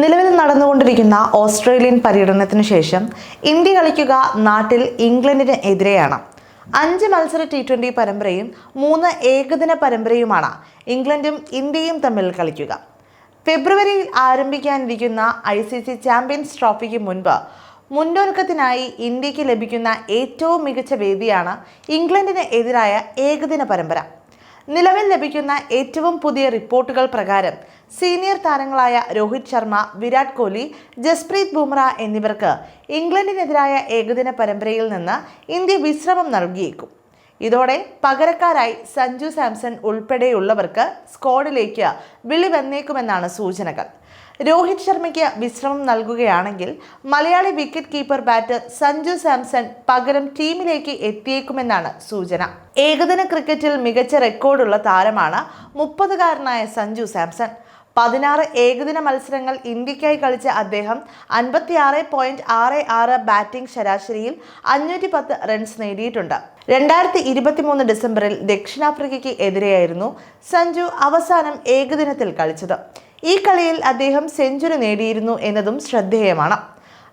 നിലവിൽ നടന്നുകൊണ്ടിരിക്കുന്ന ഓസ്ട്രേലിയൻ പര്യടനത്തിന് ശേഷം ഇന്ത്യ കളിക്കുക നാട്ടിൽ ഇംഗ്ലണ്ടിന് എതിരെയാണ്. അഞ്ച് മത്സര ടി ട്വന്റി പരമ്പരയും മൂന്ന് ഏകദിന പരമ്പരയുമാണ് ഇംഗ്ലണ്ടും ഇന്ത്യയും തമ്മിൽ കളിക്കുക. ഫെബ്രുവരിയിൽ ആരംഭിക്കാനിരിക്കുന്ന ഐ സി സി ചാമ്പ്യൻസ് ട്രോഫിക്ക് മുൻപ് മുന്നൊരുക്കത്തിനായി ഇന്ത്യയ്ക്ക് ലഭിക്കുന്ന ഏറ്റവും മികച്ച വേദിയാണ് ഇംഗ്ലണ്ടിന് എതിരായ ഏകദിന പരമ്പര. നിലവിൽ ലഭിക്കുന്ന ഏറ്റവും പുതിയ റിപ്പോർട്ടുകൾ പ്രകാരം സീനിയർ താരങ്ങളായ രോഹിത് ശർമ്മ വിരാട് കോഹ്ലി ജസ്പ്രീത് ബുംറ എന്നിവർക്ക് ഇംഗ്ലണ്ടിനെതിരായ ഏകദിന പരമ്പരയിൽ നിന്ന് ഇന്ത്യ വിശ്രമം നൽകിയേക്കും. ഇതോടെ പകരക്കാരായി സഞ്ജു സാംസൺ ഉൾപ്പെടെയുള്ളവർക്ക് സ്ക്വാഡിലേക്ക് വിളി വന്നേക്കുമെന്നാണ് സൂചനകൾ. രോഹിത് ശർമ്മയ്ക്ക് വിശ്രമം നൽകുകയാണെങ്കിൽ Malayali wicket keeper batter Sanju Samson പകരം ടീമിലേക്ക് എത്തിയേക്കുമെന്നാണ് സൂചന. ഏകദിന ക്രിക്കറ്റിൽ മികച്ച റെക്കോർഡുള്ള താരമാണ് മുപ്പതുകാരനായ സഞ്ജു സാംസൺ. പതിനാറ് ഏകദിന മത്സരങ്ങൾ ഇന്ത്യക്കായി കളിച്ച അദ്ദേഹം അൻപത്തിയാറ് പോയിന്റ് ആറ് ആറ് ബാറ്റിംഗ് ശരാശരിയിൽ അഞ്ഞൂറ്റി പത്ത് റൺസ് നേടിയിട്ടുണ്ട്. രണ്ടായിരത്തി ഇരുപത്തിമൂന്ന് ഡിസംബറിൽ ദക്ഷിണാഫ്രിക്കയ്ക്ക് എതിരെയായിരുന്നു സഞ്ജു അവസാനം ഏകദിനത്തിൽ കളിച്ചത്. ഈ കളിയിൽ അദ്ദേഹം സെഞ്ചുറി നേടിയിരുന്നു എന്നതും ശ്രദ്ധേയമാണ്.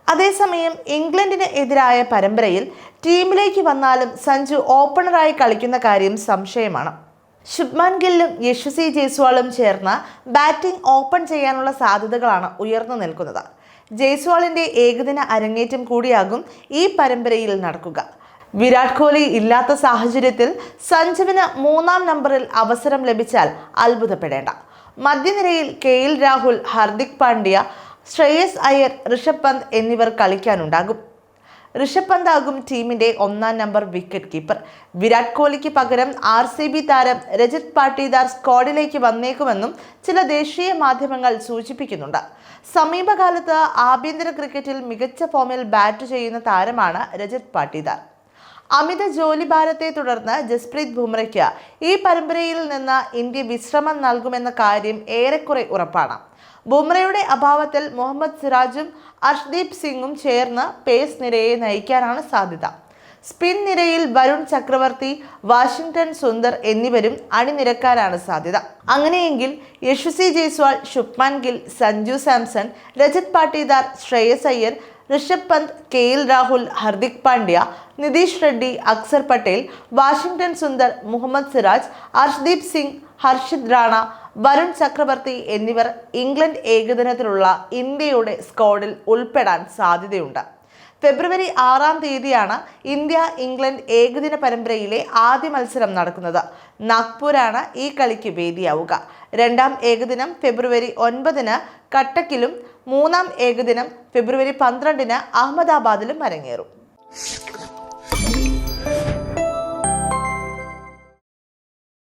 അതേസമയം ഇംഗ്ലണ്ടിന് എതിരായ പരമ്പരയിൽ ടീമിലേക്ക് വന്നാലും സഞ്ജു ഓപ്പണറായി കളിക്കുന്ന കാര്യം സംശയമാണ്. ശുഭ്മാൻ ഗില്ലും യശസ്വി ജയ്സ്വാളും ചേർന്ന് ബാറ്റിംഗ് ഓപ്പൺ ചെയ്യാനുള്ള സാധ്യതകളാണ് ഉയർന്നു നിൽക്കുന്നത്. ജയ്സ്വാളിന്റെ ഏകദിന അരങ്ങേറ്റം കൂടിയാകും ഈ പരമ്പരയിൽ നടക്കുക. വിരാട് കോഹ്ലി ഇല്ലാത്ത സാഹചര്യത്തിൽ സഞ്ജുവിന് മൂന്നാം നമ്പറിൽ അവസരം ലഭിച്ചാൽ അത്ഭുതപ്പെടേണ്ട. മധ്യനിരയിൽ കെ എൽ രാഹുൽ ഹർദിക് പാണ്ഡ്യ ശ്രേയസ് അയ്യർ ഋഷഭ് പന്ത് എന്നിവർ കളിക്കാനുണ്ടാകും. ഋഷഭ് പന്ത് ആകും ടീമിന്റെ ഒന്നാം നമ്പർ വിക്കറ്റ് കീപ്പർ വിരാട് കോഹ്ലിക്ക് പകരം ആർ സി ബി താരം രജത് പാട്ടീദാർ സ്ക്വാഡിലേക്ക് വന്നേക്കുമെന്നും ചില ദേശീയ മാധ്യമങ്ങൾ സൂചിപ്പിക്കുന്നുണ്ട്. സമീപകാലത്ത് ആഭ്യന്തര ക്രിക്കറ്റിൽ മികച്ച ഫോമിൽ ബാറ്റ് ചെയ്യുന്ന താരമാണ് രജത് പാട്ടീദാർ. അമിത ജോലിഭാരത്തെ തുടർന്ന് ജസ്പ്രീത് ബുംറയ്ക്ക് ഈ പരമ്പരയിൽ നിന്ന് ഇന്ത്യ വിശ്രമം നൽകുമെന്ന കാര്യം ഏറെക്കുറെ ഉറപ്പാണ്. ബുംറയുടെ അഭാവത്തിൽ മുഹമ്മദ് സിറാജും അർഷ്ദീപ് സിംഗും ചേർന്ന് പേസ് നിരയെ നയിക്കാനാണ് സാധ്യത. സ്പിൻ നിരയിൽ വരുൺ ചക്രവർത്തി വാഷിംഗ്ടൺ സുന്ദർ എന്നിവരും അണിനിരക്കാനാണ് സാധ്യത. അങ്ങനെയെങ്കിൽ Yashasvi Jaiswal Shubman Gill Sanju Samson Rajat Patidar Shreyas Iyer Rishabh Pant K L Rahul Hardik Pandya Nitish Reddy Axar Patel Washington Sundar Mohammed Siraj Harshdeep Singh Harshit Rana Varun Chakravarthy എന്നിവർ ഇംഗ്ലണ്ട് ഏകദിനത്തിലുള്ള ഇന്ത്യയുടെ സ്ക്വാഡിൽ ഉൾപ്പെടാൻ സാധ്യതയുണ്ട്. ഫെബ്രുവരി ആറാം തീയതിയാണ് ഇന്ത്യ ഇംഗ്ലണ്ട് ഏകദിന പരമ്പരയിലെ ആദ്യ മത്സരം നടക്കുന്നത്. നാഗ്പൂരാണ് ഈ കളിക്ക് വേദിയാവുക. രണ്ടാം ഏകദിനം ഫെബ്രുവരി ഒൻപതിന് കട്ടക്കിലും മൂന്നാം ഏകദിനം ഫെബ്രുവരി പന്ത്രണ്ടിന് അഹമ്മദാബാദിലും അരങ്ങേറും.